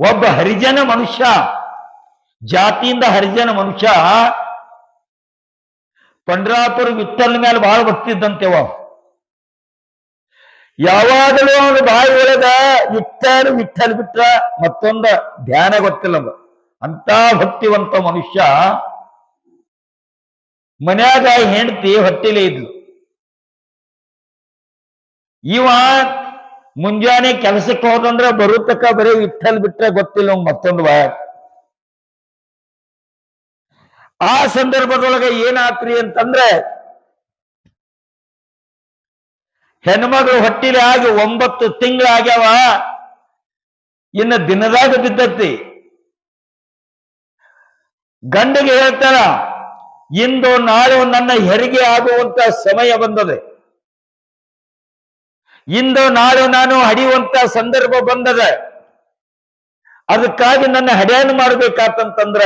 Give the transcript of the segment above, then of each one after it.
ಒಬ್ಬ ಹರಿಜನ ಮನುಷ್ಯ, ಜಾತಿಯಿಂದ ಹರಿಜನ ಮನುಷ್ಯ, ಪಂಡ್ರಾಪುರ ವಿತ್ತಲ್ ಮೇಲೆ ಬಹಳ ಭಕ್ತಿದ್ದಂತೆವ ಯಾವಾಗಲೂ ಅವನು ಬಾಯಿ ಒಳಗ ವಿಠಲ್ ವಿಠಲ್ ಬಿಟ್ಟ ಮತ್ತೊಂದ ಧ್ಯಾನ ಗೊತ್ತಿಲ್ಲ. ಅಂತ ಭಕ್ತಿವಂತ ಮನುಷ್ಯ ಮನ್ಯಾಗ ಹೆಂಡತಿ ಹೊಟ್ಟಿಲೆ ಇದ್ಲು ಇವ ಮುಂಜಾನೆ ಕೆಲಸಕ್ಕೆ ಹೋದಂದ್ರ ಬರುತ್ತಕ್ಕ ಬರೀ ವಿಠಲ್ ಬಿಟ್ರೆ ಗೊತ್ತಿಲ್ಲ ಮತ್ತೊಂದು ಬಾಯ ಆ ಸಂದರ್ಭದೊಳಗೆ ಏನಾತ್ರಿ ಅಂತಂದ್ರೆ, ಹೆಣ್ಮಗಳು ಹೊಟ್ಟಿಲೆ ಆಗಿ ಒಂಬತ್ತು ತಿಂಗಳಾಗ್ಯಾವ, ಇನ್ನ ದಿನದಾಗ ಬಿದ್ದತ್ತಿ ಗಂಡಿಗೆ ಹೇಳ್ತಾರ, ಇಂದು ನಾಳೆ ನನ್ನ ಹೆರಿಗೆ ಆಗುವಂತ ಸಮಯ ಬಂದದೆ. ಇಂದು ನಾಳೆ ನಾನು ಹಡಿಯುವಂತ ಸಂದರ್ಭ ಬಂದದ. ಅದಕ್ಕಾಗಿ ನನ್ನ ಹಡೆಯನ್ನು ಮಾಡ್ಬೇಕಾತಂತಂದ್ರ,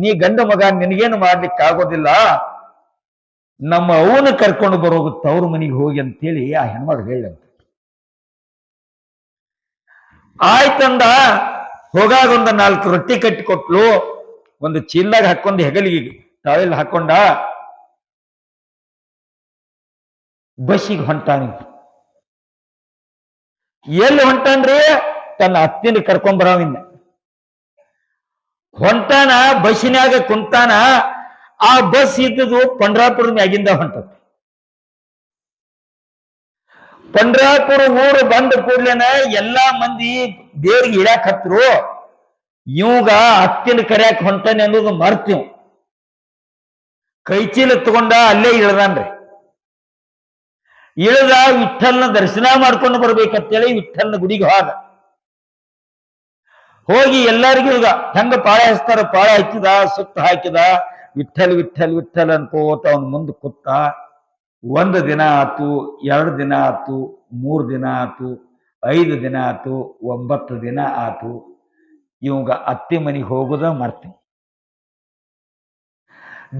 ನೀ ಗಂಡ ಮಗ, ನಿನಗೇನು ಮಾಡ್ಲಿಕ್ಕೆ ಆಗೋದಿಲ್ಲ ನಮ್ಮ ಅವನ ಕರ್ಕೊಂಡು ಬರೋದು ತವ್ರ ಮನೆಗೆ ಹೋಗಿ ಅಂತೇಳಿ ಆ ಹೆಣ್ಮಗಳು ಹೇಳಂತ ಆಯ್ತಂದ, ಹೋಗಾಗ ಒಂದು ನಾಲ್ಕು ರೊಟ್ಟಿ ಕಟ್ಟಿಕೊಟ್ಲು, ಒಂದು ಚೀಲ್ದಾಗ ಹಾಕೊಂಡು ಹೆಗಲಿಗೆ ತಾಯಲ್ಲಿ ಹಾಕೊಂಡ, ಬಸ್ಸಿಗೆ ಹೊಂಟಾನಿ ಎಲ್ಲಿ ಹೊಂಟಾನ್ರಿ? ತನ್ನ ಅತ್ತಿನ ಕರ್ಕೊಂಬರವಿನ್ನ ಹೊಂಟಾನ ಬಸ್ಸಿನಾಗ ಕುಂತಾನ, ಆ ಬಸ್ ಇದ್ದದು ಪಂಡ್ರಾಪುರ ಮ್ಯಾಗಿಂದ ಹೊಂಟದ. ಪಂಡ್ರಾಪುರ ಊರು ಬಂದ ಕೂಡ್ಲೇನ ಎಲ್ಲಾ ಮಂದಿ ದೇವ್ರಿಗೆ ಇಳ್ಯಾಕ ಹತ್ರು, ಇವಾಗ ಅತ್ತಿನ ಕರ್ಯಾಕ್ ಹೊಂಟಾನೆ ಅನ್ನೋದು ಮರ್ತೀವ್ ಕೈಚೀಲ ತಗೊಂಡ ಅಲ್ಲೇ ಇಳ್ದಾನ್ರಿ. ಇಳ್ದ ವಿಠಲ್ನ ದರ್ಶನ ಮಾಡ್ಕೊಂಡು ಬರ್ಬೇಕಂತೇಳಿ ವಿಠಲ್ನ ಗುಡಿಗೆ ಹೋದ. ಹೋಗಿ ಎಲ್ಲರಿಗೂ ಈಗ ಹೆಂಗ ಪಾಳ ಹಚ್ತಾರ ಪಾಳ ಹಚ್ಚಿದ ಸುತ್ತ ಹಾಕಿದ ವಿಠಲ್ ವಿಠಲ್ ವಿಠಲ್ ಅನ್ಕೋತ ಅವನ್ ಮುಂದೆ ಕೂತ. ಒಂದು ದಿನ ಆತು, ಎರಡು ದಿನ ಆತು, ಮೂರು ದಿನ ಆತು, ಐದು ದಿನ ಆತು, ಒಂಬತ್ತು ದಿನ ಆತು. ಇವಂಗ ಅತ್ತೆ ಮನೆಗೆ ಹೋಗುದ ಮರ್ತೀನಿ.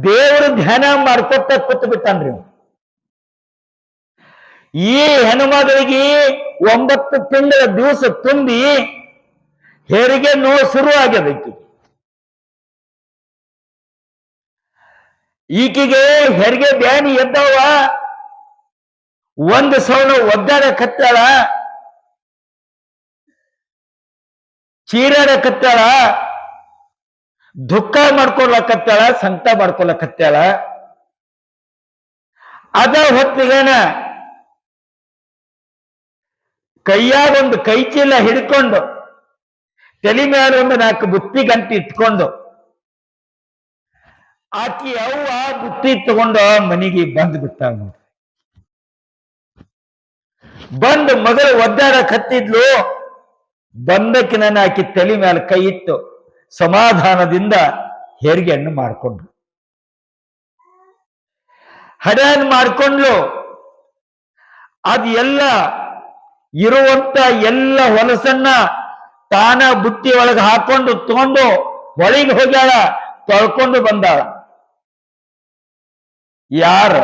ದೇವರು ಧ್ಯಾನ ಮಾಡ್ಕೊತ ಕೂತ್ ಬಿಟ್ಟನ್ರಿ ಇವ. ಈ ಹೆಣ್ಮಗಳಿಗೆ ಒಂಬತ್ತು ತಿಂಗಳ ದಿವಸ ತುಂಬಿ ಹೆರಿಗೆ ನೋವು ಶುರು ಆಗಬೇಕು. ಈಕೆಗೆ ಹೆರಿಗೆ ಬ್ಯಾನಿ ಎದ್ದವ. ಒಂದು ಸೌಣ ಒದ್ದಾಡ ಕತ್ತಾಳ ಚೀರಾಡಕತ್ತಾಳ ದುಃಖ ಮಾಡ್ಕೊಳಕತ್ತಾಳ ಸಂಕಟ ಮಾಡ್ಕೊಳಕತ್ತಾಳ ಅದ ಹೊತ್ತಿಗೇನ ಕೈಯಾಗ ಕೈಚೀಲ ಹಿಡ್ಕೊಂಡು, ತಲೆ ಮೇಲೆ ಒಂದು ನಾಲ್ಕು ಬುತ್ತಿ ಗಂಟೆ ಇಟ್ಕೊಂಡು, ಆಕಿ ಅವ್ವ ಬುತ್ತಿ ತಗೊಂಡು ಮನೆಗೆ ಬಂದು ಬಿಟ್ಟಾಳ ನೋಡ್ರಿ ಬಂದು ಮಗಳು ಒದ್ದಾಡಕ್ ಹತ್ತಿದ್ಲು ಬಂದಕ್ಕಿನ ಆಕಿ ತಲೆ ಮೇಲೆ ಕೈ ಇಟ್ಟು ಸಮಾಧಾನದಿಂದ ಹೆರಿಗೆಯನ್ನು ಮಾಡ್ಕೊಂಡ್ರು ಹಡೆಯನ್ನು ಮಾಡ್ಕೊಂಡ್ಲು ಅದು ಎಲ್ಲ ಇರುವಂತ ಎಲ್ಲ ಹೊಲಸನ್ನ ತಾನ ಬುತ್ತಿ ಒಳಗೆ ಹಾಕೊಂಡು ತಗೊಂಡು ಒಳಗೆ ಹೋಗ್ಯಾಳ, ತೊಳ್ಕೊಂಡು ಬಂದಾಳ. ಯಾರ?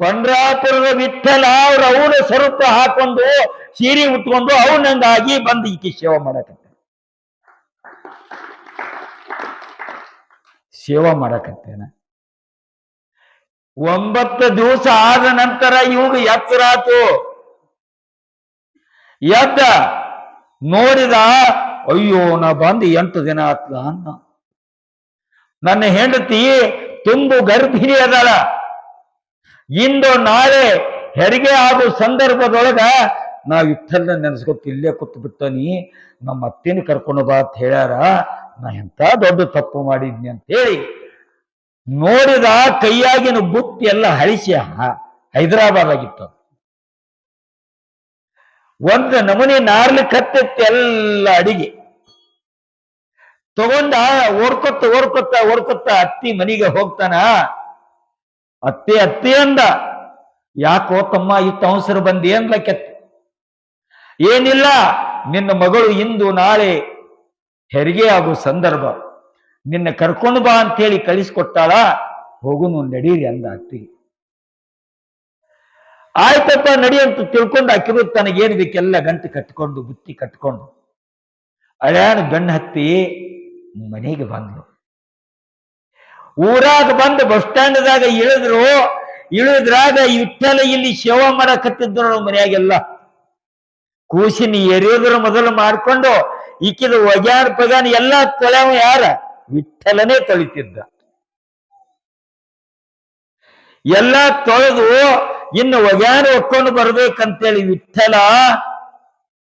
ಪಂಡ್ರಾಪುರದ ವಿಠಲ ಅವ್ರ ಅವನ ಸ್ವರೂಪ ಹಾಕೊಂಡು ಸೀರೆ ಉಟ್ಕೊಂಡು ಅವನಂಗಾಗಿ ಬಂದು ಈಕೆ ಸೇವೆ ಮಾಡಕತ್ತ. ಸೇವಾ ಮಾಡಕತ್ತೇನ? ಒಂಬತ್ತು ದಿವಸ ಆದ ನಂತರ ಇವಾಗ ಎತ್ತರ ಆತು. ಎದ್ದ ನೋಡಿದ, ಅಯ್ಯೋ, ನಾ ಬಂದು ಎಂಟು ದಿನ ಆತ್ಲ ಅನ್ನ ನನ್ನ ಹೆಂಡತಿ ತುಂಬು ಗರ್ಭಿಣಿ ಅದಾಳ. ಇಂದು ನಾಳೆ ಹೆರಿಗೆ ಆಗೋ ಸಂದರ್ಭದೊಳಗ ನಾ ವಿಠಲ್ನ ನೆನೆಸ್ಕೊತ ಇಲ್ಲೇ ಕೂತ್ ಬಿಟ್ಟನಿ. ನಮ್ಮ ಅತ್ತಿನ ಕರ್ಕೊಂಡು ಬಾ ಅಂತ ಹೇಳ್ಯಾರ. ನಾ ಎಂತ ದೊಡ್ಡ ತಪ್ಪು ಮಾಡಿದ್ನಿ ಅಂತ ಹೇಳಿ ನೋಡಿದ ಕೈಯಾಗಿನ ಬುತ್ತಿ ಎಲ್ಲ ಹಳಿಸಿ ಹೈದರಾಬಾದ್ ಆಗಿತ್ತು ಒಂದು ನಮೂನಿ ನಾರ್ಲಿಕ್ಕೆ ಎಲ್ಲ ಅಡಿಗೆ. ತಗೊಂಡ ಓಡ್ಕೊತ್ತ ಓಡ್ಕೊತ್ತ ಓಡ್ಕೊತ್ತ ಅತ್ತಿ ಮನೆಗೆ ಹೋಗ್ತಾನ. ಅತ್ತೆ ಅತ್ತೆ ಅಂದ, ಯಾಕೋ ತಮ್ಮ ಇತ್ತ ಅವಸರ ಬಂದಿ? ಏನ್ ಕೆತ್ತ ಏನಿಲ್ಲ, ನಿನ್ನ ಮಗಳು ಇಂದು ನಾಳೆ ಹೆರಿಗೆ ಆಗೋ ಸಂದರ್ಭ. ನಿನ್ನ ಕರ್ಕೊಂಡು ಬಾ ಅಂತೇಳಿ ಕಳಿಸ್ಕೊಟ್ಟಾಳ. ಹೋಗು ನಡೀರಿ ಅಂದ ಅತ್ತಿ. ಆಯ್ತಪ್ಪ, ನಡಿ ಅಂತ ತಿಳ್ಕೊಂಡು ಆಕಿರು ತನಗೇನು ಬೇಕೆಲ್ಲ ಗಂಟು ಕಟ್ಕೊಂಡು, ಬುತ್ತಿ ಕಟ್ಕೊಂಡು ಅಳ್ಯಾಣ ಬೆನ್ನ ಹತ್ತಿ ಮನೆಗೆ ಬಂದ್ಲು. ಊರಾಗ ಬಂದು ಬಸ್ ಸ್ಟ್ಯಾಂಡ್ದಾಗ ಇಳಿದ್ರು, ಇಳಿದ್ರಾಗ ಇಟ್ಟಲ ಇಲ್ಲಿ ಸೇವಾ ಮಾಡಕತ್ತಿದ್ರು ಮನೆಯಾಗೆಲ್ಲ. ಕೂಸಿನ ಎರಿಯೋದ್ರ ಮೊದಲು ಮಾಡ್ಕೊಂಡು, ಈಕಿದ ಒಗ್ಯಾನ್ ಪಗಾನ್ ಎಲ್ಲ ತೊಳೆವ ಯಾರ? ವಿಠಲನೇ ತೊಳಿತಿದ್ದ. ಎಲ್ಲ ತೊಳೆದು ಇನ್ನು ಒಗ್ಯಾನ ಒಕ್ಕೊಂಡು ಬರ್ಬೇಕಂತೇಳಿ ವಿಠಲ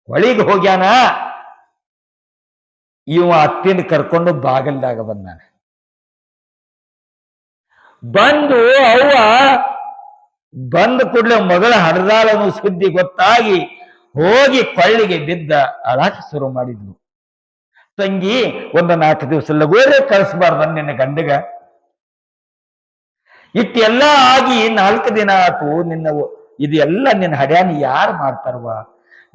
ಹೊಳಿಗೆ ಹೋಗ್ಯಾನ. ಇವ ಅತ್ತಿನ ಕರ್ಕೊಂಡು ಬಾಗಲ್ದಾಗ ಬಂದಾನೆ. ಬಂದು ಅವ್ವ ಬಂದ ಕೂಡಲೇ ಮಗಳ ಹಣದಾಲನು ಸುದ್ದಿ ಗೊತ್ತಾಗಿ ಹೋಗಿ ಕೊಳ್ಳಿಗೆ ಬಿದ್ದ ಅಳಾಕ ಶುರು ಮಾಡಿದ್ಲು. ತಂಗಿ, ಒಂದು ನಾಲ್ಕು ದಿವಸ ಲಗೋರೆ ಕಳಿಸ್ಬಾರ್ದ ನಿನ್ನ ಗಂಡಗ. ಇಟ್ಟೆಲ್ಲ ಆಗಿ ನಾಲ್ಕು ದಿನ ಆತು, ನಿನ್ನ ಇದೆಲ್ಲ ನಿನ್ನ ಹಡ್ಯಾನಿ ಯಾರು ಮಾಡ್ತಾರವ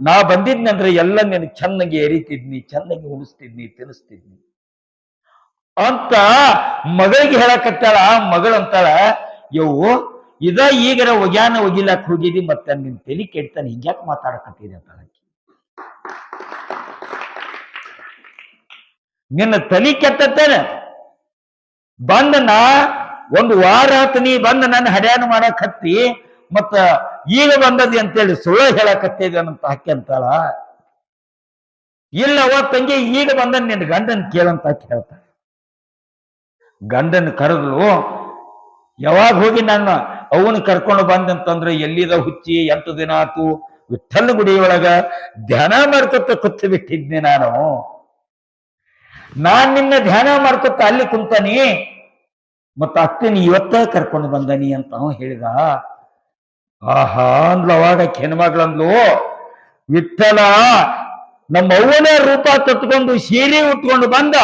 ನಾ ಬಂದಿದ್ನಂದ್ರೆ ಎಲ್ಲ ನಿನ್ನ ಚೆನ್ನಾಗಿ ಎರಿತಿದ್ನಿ, ಚೆನ್ನಾಗಿ ಉಣಿಸ್ತಿದ್ನಿ ತಿನ್ನಿಸ್ತಿದ್ನಿ ಅಂತ ಮಗಳಿಗೆ ಹೇಳಕತ್ತಾಳ ಮಗಳಂತಾಳ ಯವ್ವ, ಇದ ಈಗರ ಒಗ್ಯಾನ ಒಗಿಲಾಕ್ ಹೋಗಿದಿ ಮತ್ತೆ ನಿನ್ ತಲೆ ಕೆಡ್ತಾನೆ, ಹಿಂಗ್ಯಾಕ್ ಮಾತಾಡಕತ್ತೀರಿ ಅಂತ. ನಿನ್ನ ತಲಿ ಕೆತ್ತತ್ತೇನೆ ಬಂದ ನಾ ಒಂದು ವಾರ ಆತ ನೀ ಬಂದ ನನ್ನ ಹಡ್ಯಾನ ಮಾಡಕ್ ಹತ್ತಿ ಮತ್ತ ಈಗ ಬಂದದಿ ಅಂತೇಳಿ ಸುಳ್ಳು ಹೇಳಕತ್ತಿದ್ದೇನಂತ ಅಂತ ಅಂತಾಳ. ಇಲ್ಲ ಅವ ತಂಗಿ, ಈಗ ಬಂದ ನಿನ್ನ ಗಂಡನ್ ಕೇಳಂತ ಆಕಿ ಗಂಡನ್ ಕರೆದ್ರು ಯಾವಾಗ ಹೋಗಿ ನನ್ನ ಅವನು ಕರ್ಕೊಂಡು ಬಂದಂತಂದ್ರೆ ಎಲ್ಲಿದ ಹುಚ್ಚಿ, ಎಂಟು ದಿನ ಆತು ವಿಠಲ್ ಗುಡಿ ಒಳಗ ಧ್ಯಾನ ಮಾಡ್ಕೊತ ಕುತ್ತು ಬಿಟ್ಟಿದ್ನಿ ನಾನು. ನಾನ್ ನಿನ್ನ ಧ್ಯಾನ ಮಾಡ್ಕೊತ ಅಲ್ಲಿ ಕುಂತಾನಿ ಮತ್ತ ಅಕ್ಕನ ಇವತ್ತ ಕರ್ಕೊಂಡು ಬಂದನಿ ಅಂತ ಅವ ಹೇಳಿದ ಆಹಾ ಅಂದ್ಲು ಅವಾಗ ಹೆಣ್ಮಗಳಂದ್ಲು ವಿಠಲ ನಮ್ಮ ಅವ್ವನ ರೂಪ ತತ್ಕೊಂಡು ಸೀರೆ ಉಟ್ಕೊಂಡು ಬಂದ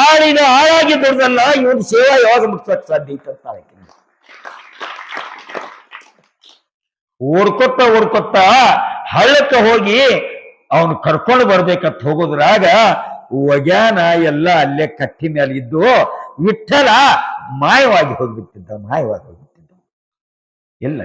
ಆಳಿನ ಆಳಾಗಿ ದುಡ್ದಲ್ಲ, ಇವನ್ ಸೇವಾ ಯಾವಾಗ ಮುಟ್ಸಕ್ ಸಾಧ್ಯ ಐತೆ ಅಂತ ಆಕೆ. ಓಡ್ಕೊತ್ತ ಓಡ್ಕೊತ್ತ ಹಳ್ಳಕ್ಕೆ ಹೋಗಿ ಅವನು ಕರ್ಕೊಂಡು ಬರ್ಬೇಕಂತ ಹೋಗೋದ್ರಾಗ ಒಗ್ಯಾನ ಎಲ್ಲ ಅಲ್ಲೇ ಕಟ್ಟಿ ಮೇಲೆ ಇದ್ದು ವಿಠ್ಠಲ ಮಾಯವಾಗಿ ಹೋಗ್ಬಿಟ್ಟಿದ್ದ ಮಾಯವಾಗಿ ಹೋಗ್ಬಿಟ್ಟಿದ್ದ. ಎಲ್ಲ